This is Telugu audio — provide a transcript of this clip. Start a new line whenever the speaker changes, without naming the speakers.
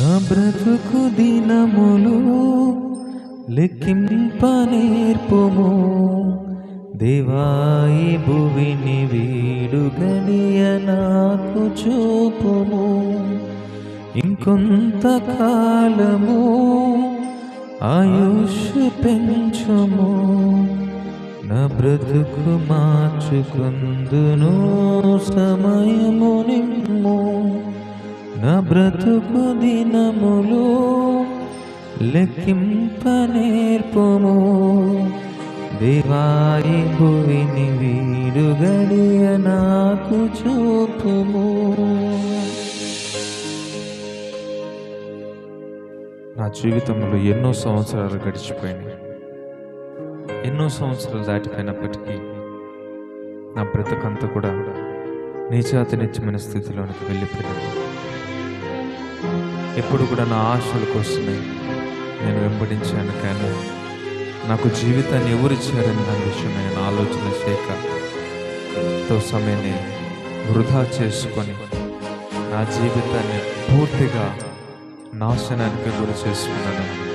నా బ్రతుకు దినములు లెక్కింపనేర్పుము. దేవాయి భువిని వీడు గడియ నాకు చూపుము. ఇంకొంత కాలము ఆయుష్ పెంచుము. నా బ్రతుకు మార్చుకుందును సమయము నిమ్ము నా బ్రతుకు దినములు లెక్కింప నేర్పుము దేవాయి భువిని వీడు గడియ నాకు చూపుము. నా జీవితంలో ఎన్నో సంవత్సరాలు గడిచిపోయినాయి. ఎన్నో సంవత్సరాలు దాటిపోయినప్పటికీ నా బ్రతకంతా కూడా నీచాతినిత్యమైన స్థితిలోనికి వెళ్ళిపోయింది. ఎప్పుడు కూడా నా ఆశల కోసమే నేను వెంబడించాను కానీ నాకు జీవితాన్ని ఎవరిచ్చారని నా విషయం నేను ఆలోచన చేయకతో సమయాన్ని వృధా చేసుకొని నా జీవితాన్ని పూర్తిగా నాశనానికి గురి చేసుకున్నాను.